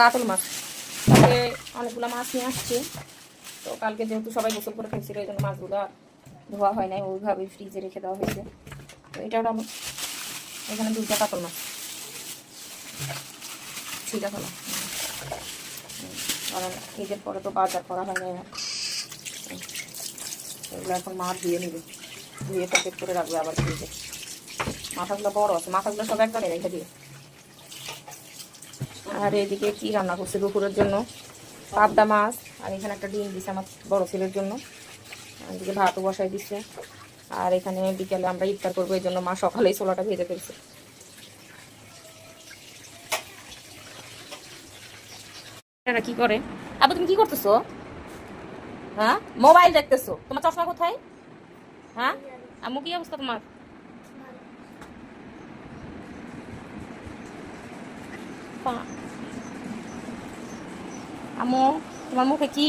কাতল মাছ। কালকে অনেকগুলো মাছ নিয়ে আসছি। তো কালকে যেহেতু সবাই গোসল করে ফেলছিল, এই জন্য মাছগুলো আর ধোয়া হয় নাই, ওইভাবেই ফ্রিজে রেখে দেওয়া হয়েছে। তো এটা হলো এখানে দুইটা কাতল মাছ। ঠিক আছে কারণ ঈদের পরে তো বাজার করা হয় না। এগুলো এখন মাছ ধুয়ে নেবে। ধুয়ে প্যাকেট করে রাখবে আবার ফ্রিজে মাথাগুলো বড় আছে, মাথাগুলো সব একবারে রেখে দিয়ে আর এদিকে কি রান্না করছে দুপুরের জন্য? পাবদা মাছ, আর এখানে একটা ডিম দিছে আমার বড় ছেলের জন্য। এদিকে ভাতও বসাই দিচ্ছে আর এখানে বিকেলে আমরা ইফতার করব, এই জন্য মা সকালেই ছোলাটা ভেজে ফেলছে। কি করে? আবার তুমি কি করতেছো? হ্যাঁ? মোবাইল দেখতেছো। তোমার চশমা কোথায়? হ্যাঁ? আম্মু, কি অবস্থা তোমার? পা- আম্মু তোমার মুখে কি?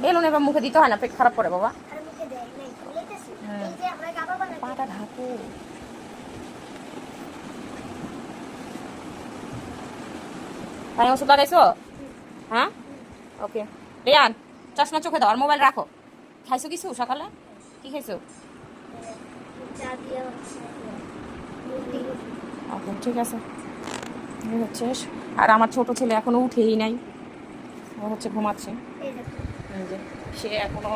বেলুন। এবার মুখে দিতে হয় না পেট খারাপ করে বাবা। হ্যাঁ। পাটা ঢাকো। ভাই ওষুধ লাগাইছো? হ্যাঁ? ওকে। রিয়ান চশমা চোখে দাও আর মোবাইল রাখো। খাইছো কিছু সকালে? কি খাইছো? ঠিক আছে। হচ্ছে আর আমার ছোট ছেলে এখনও উঠেই নাই। ও হচ্ছে ঘুমাচ্ছে। সে এখনও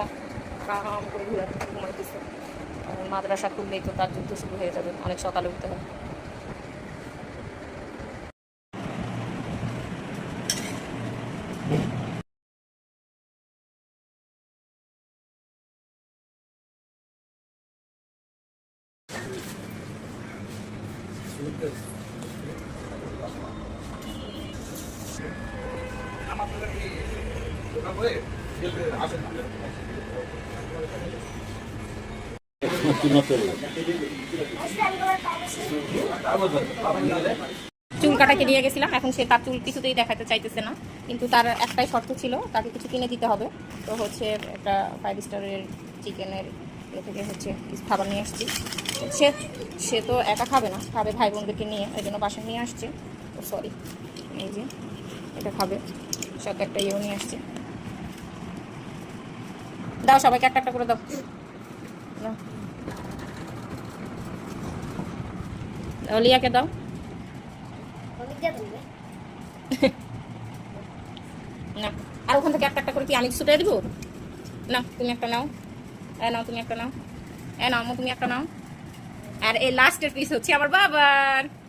কাম করে ঘুমাইতেছে। আর মাদ্রাসা খুললেই তো তার যুদ্ধ শুরু হয়ে যাবে। অনেক সকালে উঠতে হবে চুল কাটাকে নিয়ে গেছিলাম, এখন সে তার চুল কিছুতেই দেখাতে চাইতেছে না। কিন্তু তার একটাই শর্ত ছিল, তাকে কিছু কিনে দিতে হবে। তো হচ্ছে একটা ফাইভ স্টারের চিকেনের এ থেকে হচ্ছে খাবার নিয়ে আসছি। সে সে তো একা খাবে না, খাবে ভাই বোনদেরকে নিয়ে, ওই জন্য বাসায় নিয়ে আসছে। ও সরি এই যে, এটা খাবে। সাথে একটা ইয়েও নিয়ে আসছে। দাও সবাইকে একটা একটা করে দাও। দাও। দাও। না। আর ওখান থেকে একটা একটা করে কি আমি ছুটে দিব? না, তুমি একটা নাও। হ্যাঁ নাও, তুমি একটা নাও। হ্যাঁ নাও তুমি একটা নাও। আর এই লাস্টের পিস হচ্ছে আমার বাবার।